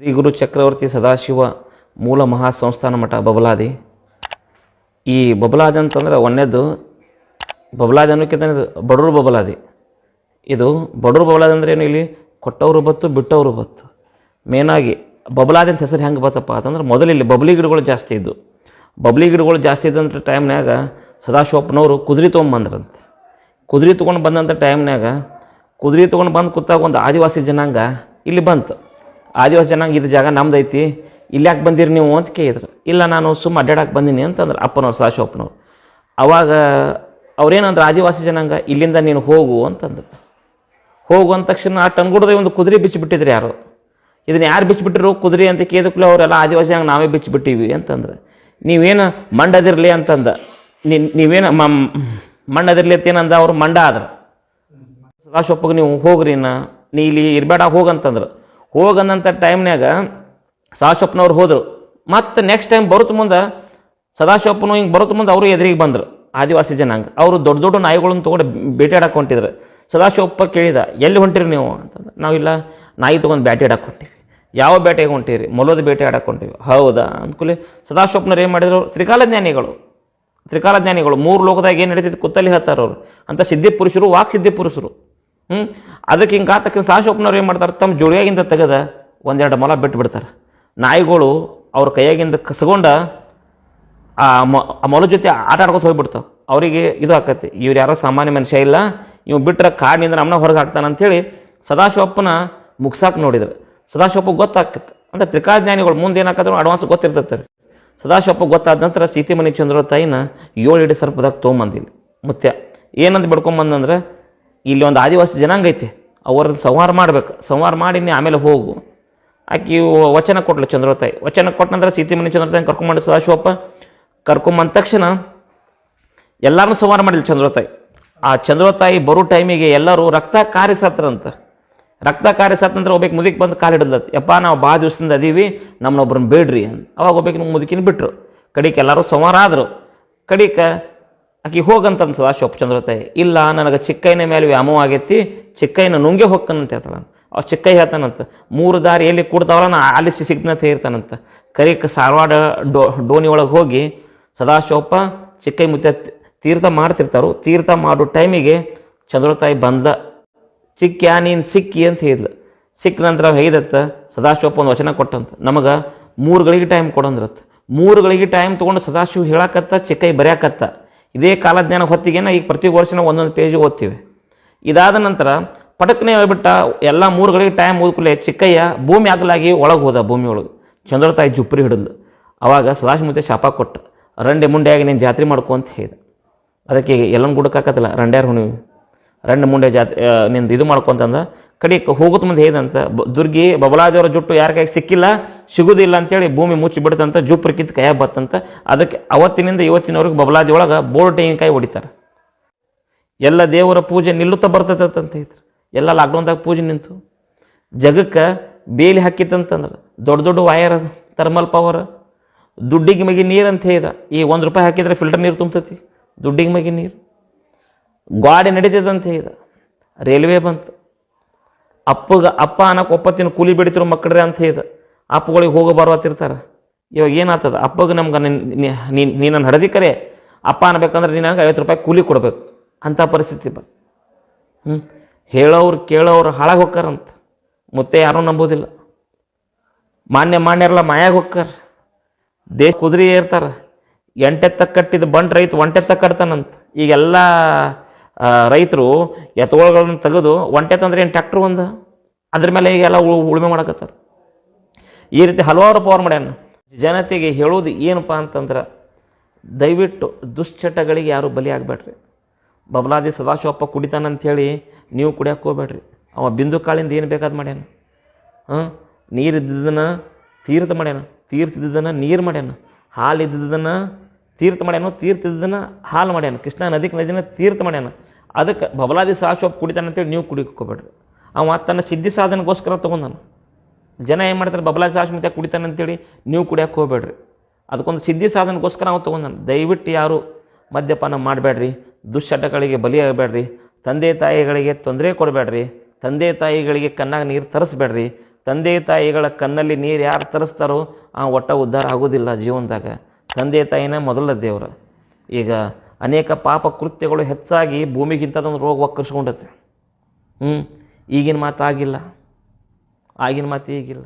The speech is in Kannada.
ಶ್ರೀ ಗುರು ಚಕ್ರವರ್ತಿ ಸದಾಶಿವ ಮೂಲ ಮಹಾಸಂಸ್ಥಾನ ಮಠ ಬಬಲಾದಿ. ಈ ಬಬಲಾದಿ ಅಂತಂದ್ರೆ ಒಂದೇದು ಬಬಲಾದಿ ಅನ್ನೋಕ್ಕಿಂತ ಇದು ಬಡವ್ರ ಬಬಲಾದಿ. ಇದು ಬಡೂರು ಬಬಲಾದಿ ಅಂದ್ರೆ ಏನು ಇಲ್ಲಿ? ಕೊಟ್ಟವರು ಬತ್ತು, ಬಿಟ್ಟವರು ಬತ್ತು. ಮೇನಾಗಿ ಬಬಲಾದಿ ಅಂತ ಹೆಸರು ಹೆಂಗೆ ಬತ್ತಪ್ಪ ಅಂತಂದ್ರೆ ಮೊದಲು ಇಲ್ಲಿ ಬಬ್ಲಿ ಗಿಡಗಳು ಜಾಸ್ತಿ ಇದ್ದು. ಬಬ್ಲಿ ಗಿಡಗಳು ಜಾಸ್ತಿ ಇದ್ದಂಥ ಟೈಮ್ನಾಗ ಸದಾಶಿವಪ್ಪನವರು ಕುದುರೆ ತೊಗೊಂಬಂದ್ರಂತೆ ಕುದುರೆ ತೊಗೊಂಡು ಬಂದಂಥ ಟೈಮ್ನಾಗ ಕುದುರೆ ತೊಗೊಂಡು ಬಂದು ಕೂತಾಗ ಒಂದು ಆದಿವಾಸಿ ಜನಾಂಗ ಇಲ್ಲಿ ಬಂತು. ಆದಿವಾಸಿ ಜನಾಂಗ ಇದು ಜಾಗ ನಮ್ದು ಐತಿ ಇಲ್ಲಿ ಯಾಕೆ ಬಂದಿರಿ ನೀವು ಅಂತ ಕೇಳಿದ್ರು. ಇಲ್ಲ, ನಾನು ಸುಮ್ಮ ಅಡ್ಡಾಡಕ್ಕೆ ಬಂದೀನಿ ಅಂತಂದ್ರೆ ಅಪ್ಪನವ್ರು ಸದಾಶಿವಪ್ಪನವ್ರು ಅವಾಗ ಅವ್ರೇನಂದ್ರೆ, ಆದಿವಾಸಿ ಜನಾಂಗ, ಇಲ್ಲಿಂದ ನೀನು ಹೋಗು ಅಂತಂದ್ರು. ಹೋಗು ಅಂದ ತಕ್ಷಣ ಆ ಟನ್ಗುಡದ ಒಂದು ಕುದುರೆ ಬಿಚ್ಚಿಬಿಟ್ಟಿದ್ರು ಯಾರು. ಇದನ್ನ ಯಾರು ಬಿಚ್ಚಿಬಿಟ್ಟಿರು? ಕುದುರೆ ಅಂತ ಕೇಳಿದ್ಕೂಲೆ ಅವರೆಲ್ಲ, ಆದಿವಾಸಿ ಜನಾಂಗ ನಾವೇ ಬಿಚ್ಚಿಬಿಟ್ಟಿವಿ ಅಂತಂದ್ರೆ. ನೀವೇನು ಮಂಡದಿರಲಿ ಅಂತಂದ. ನೀವೇನು ಮ ಅಂತ ಏನಂದ ಅವ್ರು ಮಂಡ ಆದ್ರು. ಸದಾಶಿವಪ್ಪಗೆ ನೀವು ಹೋಗ್ರಿ ನಾ ನೀ ಇಲ್ಲಿ ಇರಬೇಡ ಹೋಗಂತಂದ್ರು ಹೋಗಂದಂಥ ಟೈಮ್ನಾಗ ಸದಾಶಿವಪ್ಪನವ್ರು ಹೋದರು. ಮತ್ತು ನೆಕ್ಸ್ಟ್ ಟೈಮ್ ಬರುತ್ತ ಮುಂದೆ ಸದಾಶಿವಪ್ಪನು ಹಿಂಗೆ ಬರುತ್ತ ಮುಂದೆ ಅವರು ಎದುರಿಗೆ ಬಂದರು, ಆದಿವಾಸಿ ಜನಾಂಗ. ಅವರು ದೊಡ್ಡ ದೊಡ್ಡ ನಾಯಿಗಳನ್ನು ತೊಗೊಂಡು ಬೇಟೆಯಾಡಕ್ಕೆ ಹೊಂಟಿದ್ರು. ಸದಾಶಿವಪ್ಪ ಕೇಳಿದ, ಎಲ್ಲಿ ಹೊಂಟಿರಿ ನೀವು? ಅಂತಂದ್ರೆ ನಾವಿಲ್ಲ ನಾಯಿ ತೊಗೊಂಡು ಬೇಟೆ ಆಡಕ್ಕೆ ಹೊಂಟಿವಿ. ಯಾವ ಬೇಟೆಗೆ ಹೊಂಟಿರಿ? ಮೊಲದ ಬೇಟೆ ಆಡಕ್ಕೆ ಹೊಂಟಿವಿ. ಹೌದಾ? ಅಂದ್ಕೊಳ್ಳಿ ಸದಾಶಿವಪ್ಪನವ್ರು ಏನು ಮಾಡಿದ್ರು? ತ್ರಿಕಾಲಜ್ಞಾನಿಗಳು ತ್ರಿಕಾಲಜ್ಞಾನಿಗಳು ತ್ರಿಕಾಲ ಜ್ಞಾನಿಗಳು. ಮೂರು ಲೋಕದಾಗ ಏನು ನಡೀತಿತ್ತು ಕುತ್ತಲ್ಲಿ ಹೇಳ್ತಾರೆ ಅವರು. ಅಂತ ಸಿದ್ಧಿ ಪುರುಷರು, ವಾಕ್ ಸಿದ್ಧಿ ಪುರುಷರು. ಹ್ಞೂ ಅದಕ್ಕೆ ಹಿಂಗೆ ಆತಕ್ಕೆ ಸಾಶೋಪ್ನವ್ರು ಏನು ಮಾಡ್ತಾರೆ? ತಮ್ಮ ಜೋಡಿಯಾಗಿಂದ ತೆಗೆದ ಒಂದೆರಡು ಮೊಲ ಬಿಟ್ಟು ಬಿಡ್ತಾರೆ ನಾಯಿಗಳು ಅವ್ರ ಕೈಯಾಗಿಂದ ಕಸಗೊಂಡ ಆ ಮೊ ಆ ಮೊಲ ಜೊತೆ ಆಟ ಆಡ್ಕೊತ ಹೋಗ್ಬಿಡ್ತಾವೆ. ಅವರಿಗೆ ಇದು ಆಕತಿ, ಇವ್ರು ಯಾರೋ ಸಾಮಾನ್ಯ ಮನುಷ್ಯ ಇಲ್ಲ ಇವ್ ಬಿಟ್ಟರೆ ಕಾಡಿನಿಂದ ನಮ್ಮನ್ನ ಹೊರಗೆ ಹಾಕ್ತಾನೆ ಅಂತೇಳಿ ಸದಾಶಿವಪ್ಪನ ಮುಗ್ಸಾಕ್ ನೋಡಿದ್ರು. ಸದಾಶಿವಪ್ಪ ಗೊತ್ತಾಕತ್ತೆ ಅಂದ್ರೆ ತ್ರಿಕಾಜ್ಞಾನಿಗಳು ಮುಂದೆ ಏನಾಕತ್ರು ಅಡ್ವಾನ್ಸ್ ಗೊತ್ತಿರ್ತೈತೆ. ಸದಾಶಿವಪ್ಪ ಗೊತ್ತಾದ ನಂತರ ಸೀತೆಮಣಿ ಚಂದ್ರ ತಾಯಿನ ಏಳು ಇಡೀ ಸರ್ಪದಾಗ ತೊಗೊಂಬಂದಿಲ್ಲ ಮುತ್ಯ. ಏನಂತ ಬಿಡ್ಕೊಂಬಂದಂದ್ರೆ ಇಲ್ಲಿ ಒಂದು ಆದಿವಾಸಿ ಜನಾಂಗ ಐತೆ ಅವರ ಸಂಹಾರ ಮಾಡ್ಬೇಕು. ಸಂಹಾರ ಮಾಡಿ ನೀ ಆಮೇಲೆ ಹೋಗು. ಆಕಿ ವಚನ ಕೊಟ್ಲು ಚಂದ್ರತಾಯಿ. ವಚನ ಕೊಟ್ಟ ನಂತರ ಸೀತೆಮಣಿ ಚಂದ್ರತಾಯಿ ಕರ್ಕೊಂಬಂಡು ಸದಾಶಿವಪ್ಪ. ಕರ್ಕೊಂಬಂದ ತಕ್ಷಣ ಎಲ್ಲಾರನ್ನೂ ಸಂಹಾರ ಮಾಡಿಲ್ಲ ಚಂದ್ರತಾಯಿ. ಆ ಚಂದ್ರತಾಯಿ ಬರೋ ಟೈಮಿಗೆ ಎಲ್ಲರೂ ರಕ್ತ ಕಾರಿಸತ್ರಂತ ರಕ್ತ ಕಾರಿಸತ್ತಂದ್ರೆ ಒಬ್ಬಕ್ಕೆ ಮುದುಕಿ ಬಂದು ಕಾಲು ಹಿಡಿದ್ಲತ್ ಯಪ್ಪ, ನಾವು ಭಾಳ ದಿವಸದಿಂದ ಅದೀವಿ ನಮ್ಮನ್ನೊಬ್ರನ್ನ ಬೇಡ್ರಿ ಅವಾಗ ಒಬ್ಬಕ್ಕೆ ಮುದುಕಿನ ಬಿಟ್ರು. ಕಡಿಕೆ ಎಲ್ಲರೂ ಸಂಹಾರ ಆದರು. ಕಡಿಕ ಆಕಿ ಹೋಗಂತಂದ ಸದಾಶಿವಪ್ಪ ಚಂದ್ರತಾಯಿ ಇಲ್ಲ, ನನಗೆ ಚಿಕ್ಕೈನ ಮೇಲೆ ವ್ಯಾಮೋ ಆಗೈತಿ ಚಿಕ್ಕೈನ ನುಂಗೆ ಹೊಕ್ಕನಂತ ಹೇಳ್ತಾಳ ಅವ್ ಚಿಕ್ಕೈ ಹೇಳ್ತಾನಂತ, ಮೂರು ದಾರಿ ಎಲ್ಲಿ ಕೂಡ್ತಾವಲ್ಲ ನಾ ಅಲ್ಲಿ ಸಿಗ್ನಂತ ಹೇಳ್ತಾನಂತ. ಕರಿಕ ಸಾರವಾಡ ಡೋ, ಡೋಣಿ ಒಳಗೆ ಹೋಗಿ ಸದಾಶಿವಪ್ಪ ಚಿಕ್ಕೈ ಮುತ್ತ ತೀರ್ಥ ಮಾಡ್ತಿರ್ತಾರು. ತೀರ್ಥ ಮಾಡೋ ಟೈಮಿಗೆ ಚಂದ್ರತಾಯಿ ಬಂದ ಚಿಕ್ಕ್ಯಾ ನೀನು ಸಿಕ್ಕಿ ಅಂತ ಹೇಳಿದ್ಲು. ಸಿಕ್ಕ ನಂತರ ಹೇಳಿದತ್ತ ಸದಾಶಿವಪ್ಪ ಒಂದು ವಚನ ಕೊಟ್ಟಂತ. ನಮಗೆ ಮೂರು ಗಳಿಗೆ ಟೈಮ್ ಕೊಡಂದ್ರತ್ತ. ಮೂರು ಗಳಿಗೆ ಟೈಮ್ ತೊಗೊಂಡು ಸದಾಶಿವ ಹೇಳಕತ್ತ ಚಿಕ್ಕೈ ಬರೆಯಕತ್ತ. ಇದೇ ಕಾಲಜ್ಞಾನ ಹೊತ್ತಿಗೆನ ಈಗ ಪ್ರತಿ ವರ್ಷ ಒಂದೊಂದು ಪೇಜ್ ಓದ್ತೀವಿ. ಇದಾದ ನಂತರ ಪಟಕ್ನೆ ಹೇಳ್ಬಿಟ್ಟ ಎಲ್ಲ ಮೂರು ಗಳಿಗೆ ಟೈಮ್ ಓದ್ಕೊಳ್ಳಿ ಚಿಕ್ಕಯ್ಯ ಭೂಮಿ ಆಗಲಾಗಿ ಒಳಗೆ ಹೋದ ಭೂಮಿ ಒಳಗೆ. ಚಂದ್ರತಾಯಿ ಜುಪ್ರಿ ಹಿಡಿದ್ಲು. ಅವಾಗ ಸದಾಶಿಮೂರ್ತಿ ಶಾಪ ಕೊಟ್ಟ. ರಂಡೆ ಮುಂಡೆಯಾಗಿ ನೀನು ಜಾತ್ರೆ ಮಾಡ್ಕೊ ಅಂತ ಹೇಳಿದ. ಅದಕ್ಕೆ ಎಲ್ಲನ ಗುಡಕ್ಕಾಗತ್ತಲ್ಲ ರಂಡ್ಯಾರ ಹುಣ್ಣಿವಿ ರಂಡೆ ಮುಂಡೆ ಜಾತ್ ನಿಂದು ಇದು ಮಾಡ್ಕೊಂತಂದ ಕಡೆ ಹೋಗುತ್ತ ಮುಂದೆ ಹೇದಂತ ಬ- ದುರ್ಗಿ ಬಬಲಾದೇವರ ಜುಟ್ಟು ಯಾರ ಕೈಗೆ ಸಿಕ್ಕಿಲ್ಲ ಸಿಗುದಿಲ್ಲ ಅಂತೇಳಿ ಭೂಮಿ ಮುಚ್ಚಿ ಬಿಡ್ತಂತ ಜುಪ್ರ ಕಿತ್ತು ಕೈಯಾಗ ಬತ್ತಂತ ಅದಕ್ಕೆ ಅವತ್ತಿನಿಂದ ಇವತ್ತಿನವರೆಗೆ ಬಬಲಾದಿ ಒಳಗೆ ಬೋರ್ಡ್ ತೆಂಗಿನಕಾಯಿ ಹೊಡಿತಾರೆ. ಎಲ್ಲ ದೇವರ ಪೂಜೆ ನಿಲ್ಲುತ್ತಾ ಬರ್ತೈತಂತ ಇದ್ರು. ಎಲ್ಲ ಲಾಕ್ಡೌನ್ದಾಗ ಪೂಜೆ ನಿಂತು. ಜಗಕ್ಕೆ ಬೇಲಿ ಹಾಕಿತ್ತಂತಂದ್ರೆ ದೊಡ್ಡ ದೊಡ್ಡ ವಯರ್ ಅದು ಥರ್ಮಲ್ ಪವರ್ ದುಡ್ಡಿಗೆ ಮಗಿ ನೀರು ಅಂತ ಹೇಳಿದ, ಈ ಒಂದು ರೂಪಾಯಿ ಹಾಕಿದ್ರೆ ಫಿಲ್ಟರ್ ನೀರು ತುಂಬತೈತಿ, ದುಡ್ಡಿಗೆ ಮಗಿ ನೀರು. ಗಾಡಿ ನಡೀತದಂತ ಹೇಳಿದ ರೈಲ್ವೆ ಬಂತು. ಅಪ್ಪಗ, ಅಪ್ಪ ಅನ್ನಕ್ಕೆ ಒಪ್ಪತ್ತಿನ ಕೂಲಿ ಬೆಳಿತಿರೋ ಮಕ್ಕಳ್ರೆ ಅಂತ ಹೇಳಿದ ಅಪ್ಪಗಳಿಗೆ ಹೋಗೋ ಬರುವತ್ತಿರ್ತಾರೆ ಇವಾಗ ಏನಾಗ್ತದ? ಅಪ್ಪಗೆ ನಮ್ಗೆ ನೀ ನನ್ನ ಹಡದಿ ಕರೆ, ಅಪ್ಪ ಅನ್ಬೇಕಂದ್ರೆ ನೀನು ನನಗೆ ಐವತ್ತು ರೂಪಾಯಿ ಕೂಲಿ ಕೊಡಬೇಕು. ಅಂಥ ಪರಿಸ್ಥಿತಿ ಬ ಹ್ಞೂ ಹೇಳೋರು ಕೇಳೋರು ಹಾಳಾಗಿ ಹೋಗ್ಕಾರಂತ ಮತ್ತೆ ಯಾರೂ ನಂಬೋದಿಲ್ಲ. ಮಾನ್ಯ ಮಾನ್ಯರೆಲ್ಲ ಮಾಯಾಗ ಹೋಗ್ಕಾರ ದೇಶ ಕುದುರೆ ಏರ್ತಾರೆ ಎಂಟೆತ್ತ ಕಟ್ಟಿದ ಬಂಡ್ ರೈತ ಒಂಟೆತ್ತ ಕಟ್ತಾನಂತ. ಈಗೆಲ್ಲ ರೈತರು ಎತ್ತುಗಳನ್ನ ತೆಗೆದು ಒಂಟೆತ್ತಂದ್ರೆ ಏನು ಟ್ಯಾಕ್ಟ್ರ್ ಒಂದು? ಅದ್ರ ಮೇಲೆ ಈಗೆಲ್ಲ ಉಳು- ಉಳುಮೆ ಮಾಡಕತ್ತಾರ. ಈ ರೀತಿ ಹಲವಾರು ಪವರ್ ಮಾಡ್ಯಾನ. ಜನತೆಗೆ ಹೇಳೋದು ಏನಪ್ಪ ಅಂತಂದ್ರೆ, ದಯವಿಟ್ಟು ದುಶ್ಚಟಗಳಿಗೆ ಯಾರೂ ಬಲಿ ಆಗಬೇಡ್ರಿ. ಬಬಲಾದಿ ಸದಾಶಿವಪ್ಪ ಕುಡಿತಾನಂಥೇಳಿ ನೀವು ಕುಡಿಯಕ್ಕೆ ಹೋಗ್ಬೇಡ್ರಿ. ಅವ ಬಿಂದು ಕಾಳಿಂದ ಏನು ಬೇಕಾದ ಮಾಡ್ಯಾನ? ಹಾಂ? ನೀರು ಇದ್ದಿದ್ದನ್ನು ತೀರ್ಥ ಮಾಡ್ಯಾನ. ತೀರ್ಥ ಇದ್ದಿದ್ದನ್ನ ನೀರು ಮಾಡ್ಯಾನ. ಹಾಲು ಇದ್ದಿದ್ದನ್ನು ತೀರ್ಥ ಮಾಡ್ಯಾನ ತೀರ್ಥ ಇದ್ದಿದ್ದನ್ನ ಹಾಲು ಮಾಡ್ಯಾನ. ಕೃಷ್ಣ ನದಿಗೆ ನದಿನ ತೀರ್ಥ ಮಾಡ್ಯಾನ. ಅದಕ್ಕೆ ಬಬಲಾದಿ ಸದಾಶಿವಪ್ಪ ಕುಡಿತಾನಂತೇಳಿ ನೀವು ಕುಡಿಯಕ್ಕೆ ಹೋಗ್ಬೇಡ್ರಿ ಅವ ತನ್ನ ಸಿದ್ಧಿ ಸಾಧನೆಗೋಸ್ಕರ ತೊಗೊಂಡಾನ. ಜನ ಏನು ಮಾಡ್ತಾರೆ ಬಬಲಾ ಸಾಶ್ಮಿತ ಕುಡಿತಾನೆ ಅಂತೇಳಿ ನೀವು ಕುಡಿಯಕ್ಕೆ ಹೋಗ್ಬೇಡ್ರಿ. ಅದಕ್ಕೊಂದು ಸಿದ್ಧಿ ಸಾಧನಗೋಸ್ಕರ ನಾವು ತೊಗೊಂಡು ದಯವಿಟ್ಟು ಯಾರು ಮದ್ಯಪಾನ ಮಾಡಬೇಡ್ರಿ, ದುಶ್ಚಟಗಳಿಗೆ ಬಲಿಯಾಗಬೇಡ್ರಿ, ತಂದೆ ತಾಯಿಗಳಿಗೆ ತೊಂದರೆ ಕೊಡಬೇಡ್ರಿ, ತಂದೆ ತಾಯಿಗಳಿಗೆ ಕಣ್ಣಾಗ ನೀರು ತರಿಸ್ಬೇಡ್ರಿ, ತಂದೆ ತಾಯಿಗಳ ಕಣ್ಣಲ್ಲಿ ನೀರು ಯಾರು ತರಿಸ್ತಾರೋ ಆ ಒಟ್ಟ ಉದ್ಧಾರ ಆಗೋದಿಲ್ಲ ಜೀವನದಾಗ. ತಂದೆ ತಾಯಿನ ಮೊದಲ ದೇವರು. ಈಗ ಅನೇಕ ಪಾಪ ಕೃತ್ಯಗಳು ಹೆಚ್ಚಾಗಿ ಭೂಮಿಗಿಂತದೊಂದು ರೋಗ ಒಕ್ಕರ್ಸ್ಕೊಂಡತ್ತೆ ಹ್ಞೂ ಈಗಿನ ಮಾತು ಆಗಿಲ್ಲ ಆಗಿನ ಮಾತು ಈಗಿಲ್ಲ